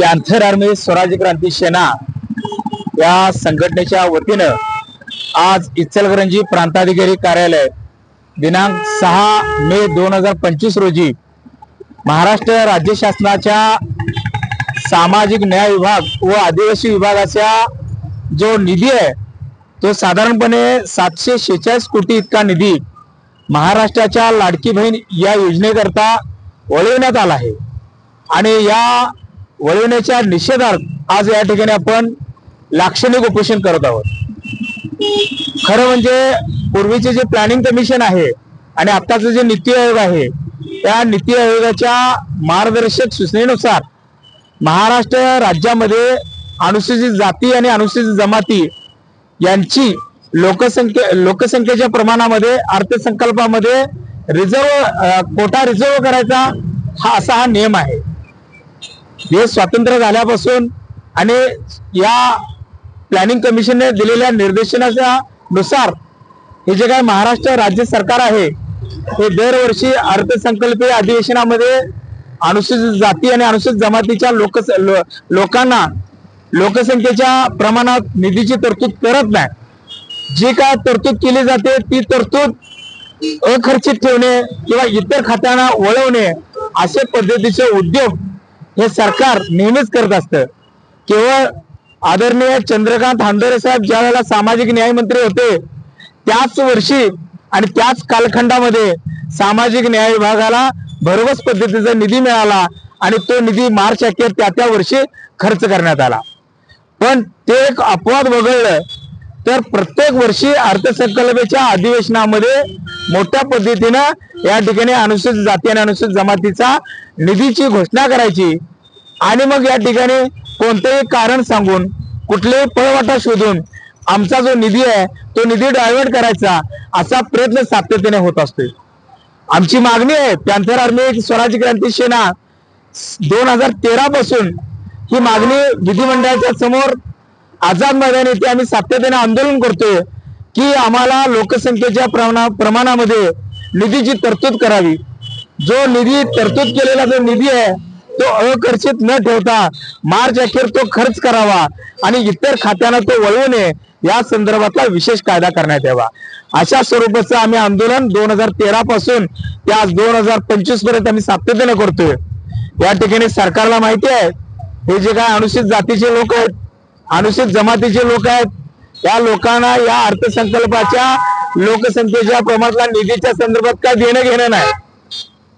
Panther army स्वराज्य क्रांती सेना या संघटनेच्या वतीनं आज इचलकरंजी प्रांताधिकारी कार्यालय दिनांक सहा मे दोन हजार पंचवीस रोजी महाराष्ट्र राज्य शासनाच्या सामाजिक न्याय विभाग व आदिवासी विभागाचा जो निधी आहे तो साधारणपणे सातशे शेहेचाळीस कोटी इतका निधी महाराष्ट्राच्या लाडकी बहीण या योजनेकरता वळविण्यात आला आहे. आणि या वळवण्याच्या निषेधार्थ आज या ठिकाणी आपण लाक्षणिक उपोषण करत आहोत. खरं म्हणजे पूर्वीचे जे प्लॅनिंग कमिशन आहे आणि आत्ताचं जे नीती आयोग आहे त्या नीती आयोगाच्या मार्गदर्शक सूचनेनुसार महाराष्ट्र राज्यामध्ये अनुसूचित जाती आणि अनुसूचित जमाती यांची लोकसंख्ये लोकसंख्येच्या प्रमाणामध्ये अर्थसंकल्पामध्ये रिझर्व कोटा रिझर्व करायचा हा असा हा नियम आहे. हे स्वातंत्र्य झाल्यापासून आणि या प्लॅनिंग कमिशनने दिलेल्या निर्देशनाच्या नुसार हे जे काय महाराष्ट्र राज्य सरकार आहे हे दरवर्षी अर्थसंकल्पीय अधिवेशनामध्ये अनुसूचित जाती आणि अनुसूचित जमातीच्या लोक लो- लोकांना लोकसंख्येच्या प्रमाणात निधीची तरतूद करत नाही. जी काय तरतूद केली जाते ती तरतूद अखर्चित ठेवणे किंवा इतर खात्यांना वळवणे असे पद्धतीचे उद्योग हे सरकार नेहमीच करत असतं. केवळ आदरणीय चंद्रकांत हांदोरे साहेब ज्या वेळेला सामाजिक न्याय मंत्री होते त्याच वर्षी आणि त्याच कालखंडामध्ये सामाजिक न्याय विभागाला भरघोस पद्धतीचा निधी मिळाला आणि तो निधी मार्च अखेर त्या त्या वर्षी खर्च करण्यात आला. पण ते एक अपवाद वगळलं तर प्रत्येक वर्षी अर्थसंकल्पाच्या अधिवेशनामध्ये मोठ्या पद्धतीनं या ठिकाणी अनुसूचित जाती आणि अनुसूचित जमातीचा निधीची घोषणा करायची. आणि मग या ठिकाणी कोणतेही कारण सांगून कुठलेही पळवाटा शोधून आमचा जो निधी आहे तो निधी डायव्हर्ट करायचा असा प्रयत्न सातत्याने होत असतोय. आमची मागणी आहे पॅन्थर आर्मी स्वराज्य क्रांती सेना दोन हजार तेरा पासून ही मागणी विधिमंडळाच्या समोर आझाद मैदान येथे आम्ही सातत्याने आंदोलन करतोय. की आम्हाला लोकसंख्येच्या प्रमाणा प्रमाणामध्ये निधीची तरतूद करावी. जो निधी तरतूद केलेला जो निधी आहे तो अखर्चित न ठेवता मार्च अखेर तो खर्च करावा आणि इतर खात्यांना तो वळवू नये या संदर्भातला विशेष कायदा करण्यात यावा. अशा स्वरूपाचं आम्ही आंदोलन दोन हजार तेरा पासून ते आज दोन हजार पंचवीसपर्यंत आम्ही सातत्याने करतोय. या ठिकाणी सरकारला माहिती आहे हे जे काय अनुसूचित जातीचे लोक आहेत अनुसूचित जमातीचे लोक आहेत या लोकांना या अर्थसंकल्पाच्या लोकसंख्येच्या प्रमाणातला निधीच्या संदर्भात काय देणं घेणं नाही.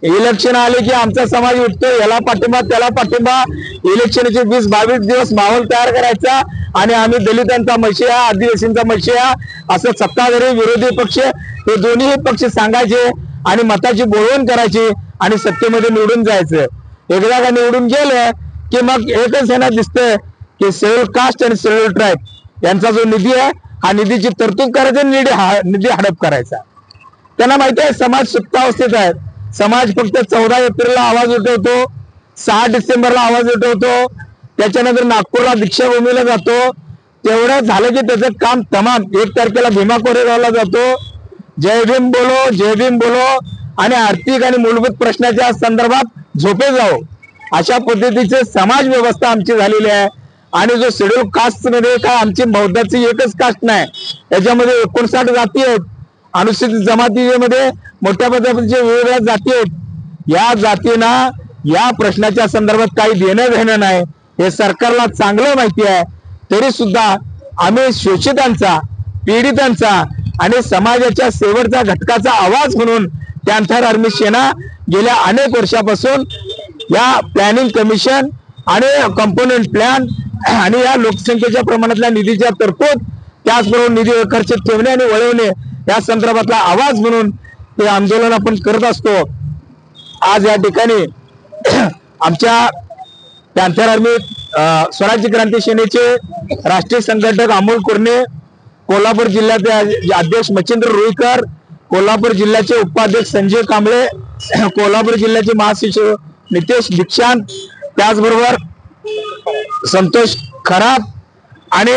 इलेक्शन आले की आमचा समाज उठतो याला पाठिंबा त्याला पाठिंबा. इलेक्शनचे वीस बावीस दिवस माहोल तयार करायचा आणि आम्ही दलितांचा मशिया आदिवासींचा मशिया असं सत्ताधारी विरोधी पक्ष हे दोन्ही पक्ष सांगायचे आणि मताची बोलवण करायची आणि सत्तेमध्ये निवडून जायचं. एकदा का निवडून गेलं की मग एकच यांना दिसतंय की शेड्यूल कास्ट आणि सेव्हल ट्राईब यांचा जो निधी आहे हा निधीची तरतूद करायचा आणि निधी हा- निधी हडप करायचा. त्यांना माहिती आहे समाज सुप्तावस्थेत आहे समाज फक्त चौदा एप्रिलला आवाज उठवतो सहा डिसेंबरला आवाज उठवतो त्याच्यानंतर नागपूरला दीक्षाभूमीला जातो. तेवढं झालं की त्याचं काम तमाम. एक तारखेला भीमा कोरेगावला जातो. जय भीम बोलो जय भीम बोलो. आणि आर्थिक आणि मूलभूत प्रश्नाच्या संदर्भात झोपे जाओ अशा पद्धतीचे समाज व्यवस्था आमची झालेली आहे. आणि जो शेड्यूल कास्टमध्ये काय आमची बौद्धाची एकच कास्ट नाही. याच्यामध्ये एकोणसाठ जाती आहेत. अनुसूचित जमातीमध्ये मोठ्या पद्धतीचे वेगवेगळ्या जाती आहेत या जातींना या प्रश्नाच्या संदर्भात काही देणं घेणं नाही. हे सरकारला चांगलं माहिती आहे. तरी सुद्धा आम्ही शोषितांचा पीडितांचा आणि समाजाच्या शेवटचा घटकाचा आवाज म्हणून पॅन्थर आर्मी सेना गेल्या अनेक वर्षापासून या प्लॅनिंग कमिशन आणि कंपोनंट प्लॅन आणि या लोकसंख्येच्या प्रमाणातल्या निधीच्या तरतूद त्याचबरोबर निधी खर्चित ठेवणे आणि वळवणे या संदर्भातला आवाज म्हणून हे आंदोलन आपण करत असतो. आज या ठिकाणी आमच्या पॅन्थर आर्मी स्वराज्य क्रांती सेनेचे राष्ट्रीय संघटक अमोल कुर्णे कोल्हापूर जिल्ह्याचे अध्यक्ष मच्छिंद्र रुईकर कोल्हापूर जिल्ह्याचे उपाध्यक्ष संजय कांबळे कोल्हापूर जिल्ह्याचे महासचिव नितेश दीक्षांत त्याचबरोबर संतोष खराब आणि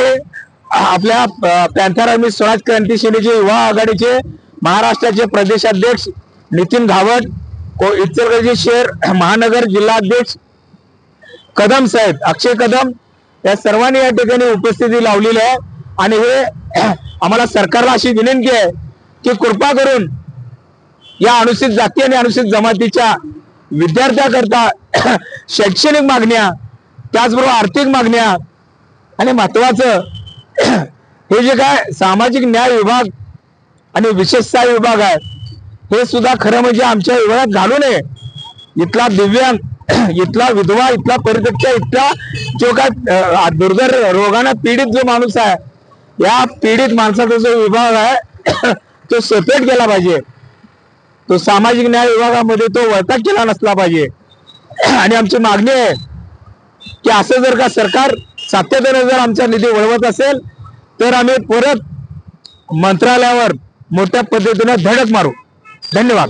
आपल्या अ, पॅन्थर आर्मी स्वराज क्रांती सेनेचे युवा आघाडीचे महाराष्ट्राचे प्रदेशाध्यक्ष नितीन धावट को इचलकरंजी शहर महानगर जिल्हाध्यक्ष कदम साहेब अक्षय कदम या सर्वांनी या ठिकाणी उपस्थिती लावलेली आहे. आणि हे आम्हाला सरकारला अशी विनंती आहे की कृपा करून या अनुसूचित जाती आणि अनुसूचित जमातीच्या विद्यार्थ्याकरता शैक्षणिक मागण्या त्याचबरोबर आर्थिक मागण्या आणि महत्वाचं हे जे काय सामाजिक न्याय विभाग आणि विशेष सहाय्य विभाग आहे हे सुद्धा खरं म्हणजे आमच्या विभागात घालू नये. इथला दिव्यांग इथला विधवा इथला परित्यक्त इथला जो काय दुर्धर रोगाने पीडित जो माणूस आहे या पीडित माणसाचा जो विभाग आहे तो सेपरेट केला पाहिजे. तो सामाजिक न्याय विभागामध्ये तो वळता केला नसला पाहिजे. आणि आमची मागणी आहे की असं जर का सरकार सातत्याने जर आमचा निधी वळवत असेल तर आम्ही परत मंत्रालयावर मोठ्या पद्धतीने धडक मारू. धन्यवाद.